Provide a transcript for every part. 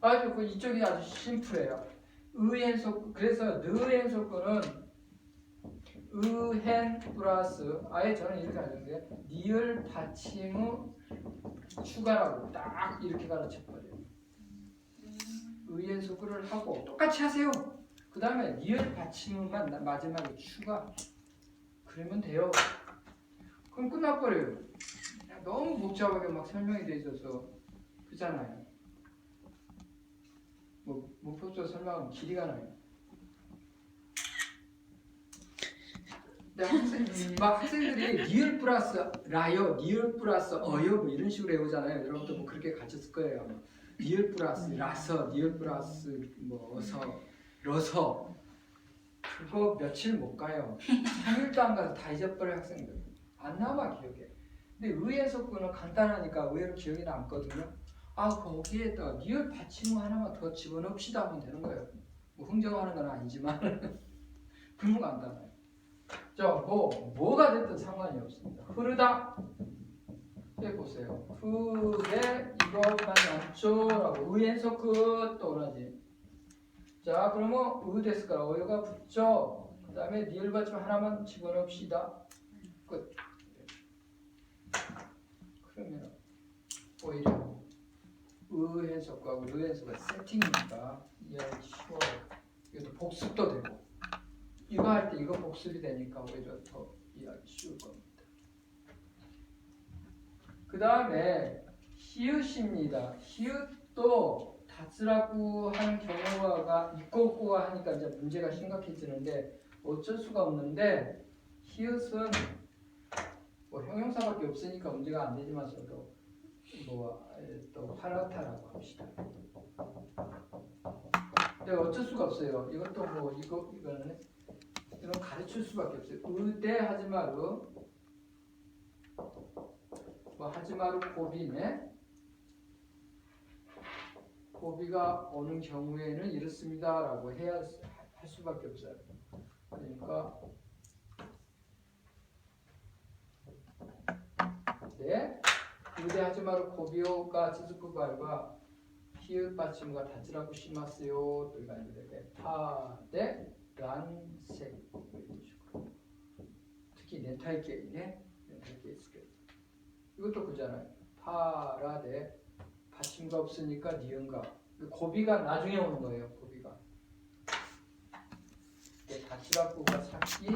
아주 그 이쪽이 아주 심플해요. 의행속 그래서 느행속구는 의행 플러스 아예 저는 이렇게 하는데 니을 받침의 추가라고 딱 이렇게 가르쳐 버려요. 의행속구를 하고 똑같이 하세요. 그 다음에 니을 받침만 나- 마지막에 추가 그러면 돼요. 그럼 끝나버려요. 너무 복잡하게 막 설명이 돼 있어서 그잖아요. 뭐 문법적으로 설명하면 길이가 나요. 근데 학생, 막 학생들이 니을 플러스 라요, 니을 플러스 어요 뭐 이런 식으로 외우잖아요. 여러분도 뭐 그렇게 가르쳤을 거예요. 아마. 니을 플러스 라서, 니을 플러스 뭐 어서, 러서 그거 며칠 못 가요. 3일도 안 가서 다 잊어버려 학생들. 안 남아 기억에. 근데 의의 속구는 간단하니까 의외로 기억이 남거든요. 아 거기에다 리얼 받침어 하나만 더 집어넣읍시다 하면 되는 거예요. 뭐 흥정하는 건 아니지만 너무 간단해요. 저뭐 뭐가 됐든 상관이 없습니다. 흐르다 해 보세요. 흐에 이것만 남죠라고 의엔서 끝 떠오르지. 자 그러면 의 됐을까? 어여가 붙죠. 그 다음에 리얼 받침 하나만 집어넣읍시다. 끝. 그러면 오히려 의해석과 의해석의 세팅이니까 이해하기 쉬워요. 이것도 복습도 되고 이거 할 때 이거 복습이 되니까 오히려 더 이해하기 쉬울 겁니다. 그 다음에 히읗입니다. 히읗도 닫으라고 하는 경우가 있고 없고가 하니까 이제 문제가 심각해지는데 어쩔 수가 없는데 히읗은 뭐 형용사밖에 없으니까 문제가 안 되지만서도 뭐또 하나타라고 합시다. 근데 어쩔 수가 없어요. 이것도 뭐 이거 이거는 이건 가르칠 수밖에 없어요. 의대 하지 마루 뭐 하지 마루 고비네 고비가 오는 경우에는 이렇습니다라고 해야 할 수밖에 없어요. 그러니까 네. 의대하지 마루 고비오가 지즈쿠바이와 히읗 받침과 다치라고 심하세요. 또 이거 이렇게 파데 란색 이런 식으로 특히 렌탈게이네 렌탈게이 스케 이것도 그잖아요. 파라데 받침가 없으니까 니은가 고비가 나중에 오는 거예요. 고비가 네, 다치라고가 찾기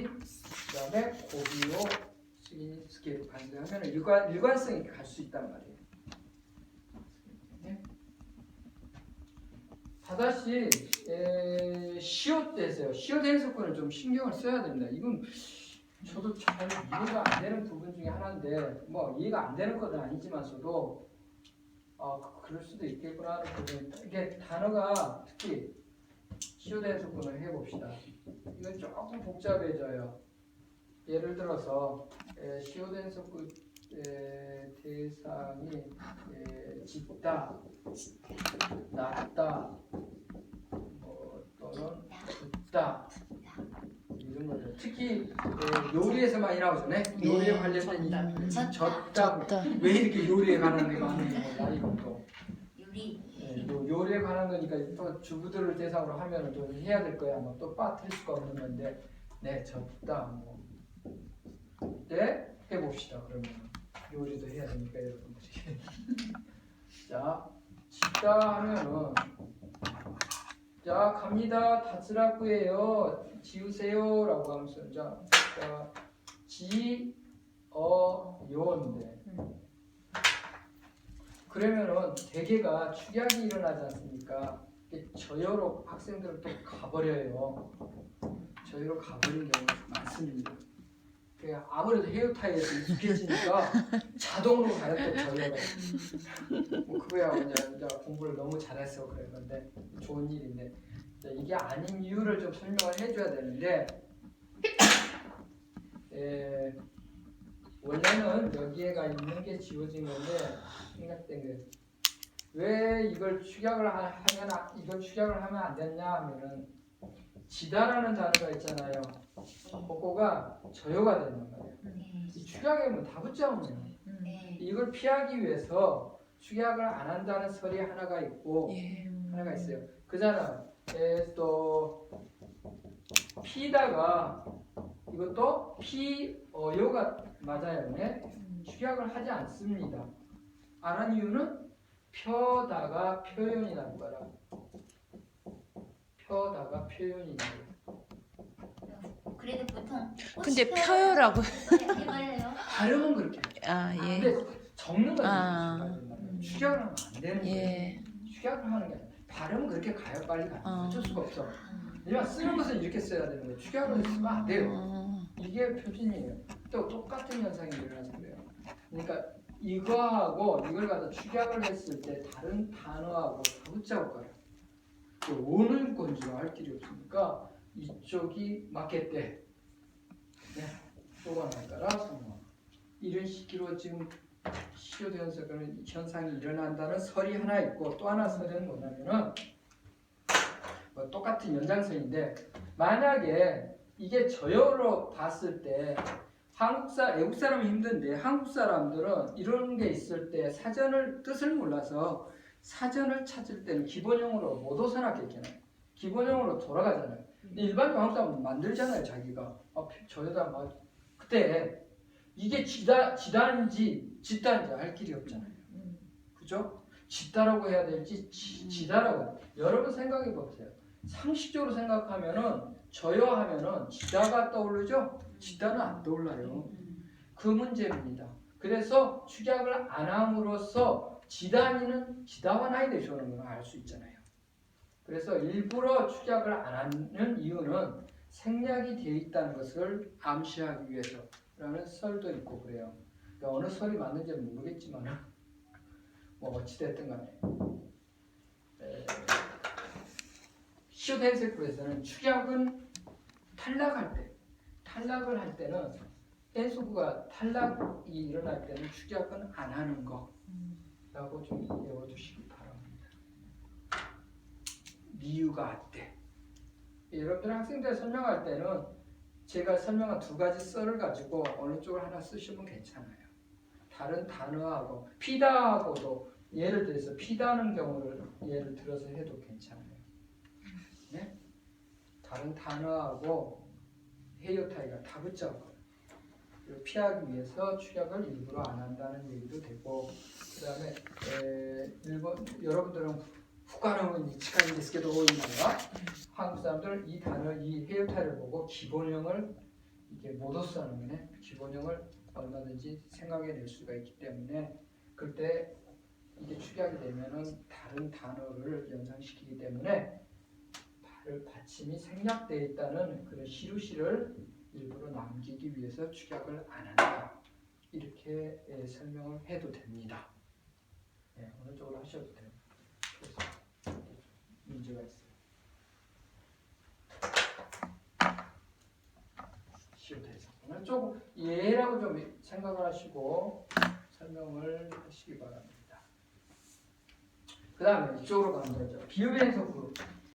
그다음에 고비오 스kin 스케일 반대하면 일관 일관성이 갈 수 있단 말이에요. 네. 다다시 에, 시옷 대세요. 시옷 해석권을 좀 신경을 써야 됩니다. 이건 저도 잘 이해가 안 되는 부분 중에 하나인데 뭐 이해가 안 되는 건 아니지만서도 아 그- 그럴 수도 있겠구나. 이게 단어가 특히 시옷 해석권을 해봅시다. 이건 조금 복잡해져요. 예를 들어서 에, 시오덴 속구 에, 대상이 에, 짙다, 낮다, 뭐, 또는 붓다 이런 거죠. 특히 에, 요리에서 많이. 네? 요리에 관련된 이 젖다. 왜 이렇게 요리에 관한 게 많은 거야 이것도. 유리 예, 요- 요리에 관한 거니까 또 주부들을 대상으로 하면은 또 해야 될 거야. 뭐또 빠뜨릴 수가 없는 건데, 네, 졌다 뭐. 네, 해봅시다. 그러면 요리도 해야 되니까 여러분들이. 자, 짓다 하면은 자 갑니다. 다스라고예요. 지우세요라고 하면서 자, 자 지어요인데. 그러면은 대개가 축약이 일어나지 않습니까? 저요로 학생들은 또 가버려요. 저요로 가버리는 경우가 많습니다. 그 아무래도 헤어타이에서 익숙해지니까 자동으로 또 저요로. 뭐 그거야 이제 공부를 너무 잘해서 그런 건데 좋은 일인데. 이게 아닌 이유를 좀 설명을 해줘야 되는데. 에, 원래는 여기에가 있는 게 지워진 건데 생각된 게왜 이걸 축약을 하- 하면 아- 이걸 축약을 하면 안 됐냐 하면은 지다라는 단어가 있잖아요. 그거가 저요가 되는 거예요. 이 축약이면 다 붙잡으면 네. 이걸 피하기 위해서 축약을 안 한다는 설이 하나가 있고 예. 하나가 있어요. 그잖아. 에, 또 피다가 이것도 피 어요가 맞아요. 네? 축약을 하지 않습니다. 안 한 이유는 펴다가 표현이 난 거라. 펴다가 표현이 나요. 그래도 보통 근데 펴요라고. 이거예요. 발음은 그렇게. 아 예. 근데 적는 건 아. 아. 축약을 하면 안 되는 거예요. 예. 축약을 하는 게 아니라 발음은 그렇게 가요. 빨리 가요. 어. 어쩔 수가 없어. 왜냐면 쓰는 것은 이렇게 써야 되는 거예요. 축약을 쓰면 안 돼요. 어, 이게 표준이에요. 또 똑같은 현상이 일어나서 그래요. 그러니까 이거하고 이걸 갖다 축약을 했을 때 다른 단어하고 다붙자고 가요. 그 오는 건지를 알 길이 없으니까 이쪽이 맞겠대. 네, 또가 날까라 성화. 이런 식으로 지금 시효 현상은 현상이 일어난다는 설이 하나 있고 또 하나 설은 뭐냐면은 뭐 똑같은 연장선인데 만약에 이게 저열로 봤을 때 한국 사 외국 사람은 힘든데 한국 사람들은 이런 게 있을 때 사전을 뜻을 몰라서 사전을 찾을 때는 기본형으로 못 오서놨겠잖아요. 기본형으로 돌아가잖아요. 근데 일반 사람은 만들잖아요, 자기가. 아, 저여다 막 그때 이게 지다 지단인지 짓단인지 알 길이 없잖아요. 그죠? 짓다라고 해야 될지 지, 지다라고 해야 여러분 생각해 보세요. 상식적으로 생각하면은 저요 하면은 지다가 떠오르죠? 지다는 안 떠올라요. 그 문제입니다. 그래서 축약을 안 함으로써 지단이는 지다와 나이 되셔는 걸 알 수 있잖아요. 그래서 일부러 축약을 안 하는 이유는 생략이 되어 있다는 것을 암시하기 위해서라는 설도 있고 그래요. 그러니까 어느 설이 맞는지는 모르겠지만 뭐 어찌됐든 간에 해석부에서는 축약은 탈락할 때 탈락을 할 때는 댄소부가 탈락이 일어날 때는 축약은 안 하는 거 라고 좀 외워두시기 바랍니다. 미유가 아때 여러분들 학생들 설명할 때는 제가 설명한 두 가지 썰을 가지고 어느 쪽을 하나 쓰시면 괜찮아요. 다른 단어하고 피다하고도 예를 들어서 피다는 경우를 예를 들어서 해도 괜찮아요. 네? 다른 단어하고 헤이오타이가 다 붙잡고 피하기 위해서 축약을 일부러 안 한다는 얘기도 되고 그 다음에 일본 여러분들은 후가노는 이치카인 데스케도 오이나가? 한국 사람들은 이 단어 이 헤이오타이를 보고 기본형을 이게 못 쓰는 거네. 기본형을 얼마든지 생각해낼 수가 있기 때문에 그때 이게 축약이 되면은 다른 단어를 연상시키기 때문에 발을 받침이 생략되어 있다는 그런 시루시를 일부러 남기기 위해서 축약을 안 한다 이렇게 예, 설명을 해도 됩니다. 예, 어느 쪽으로 하셔도 돼요. 그래서 문제가 있어요. 시우태에서 오늘 조금 예라고 좀 생각을 하시고 설명을 하시기 바랍니다. 그 다음에 이쪽으로 가는 거죠. 비읍의 해석으로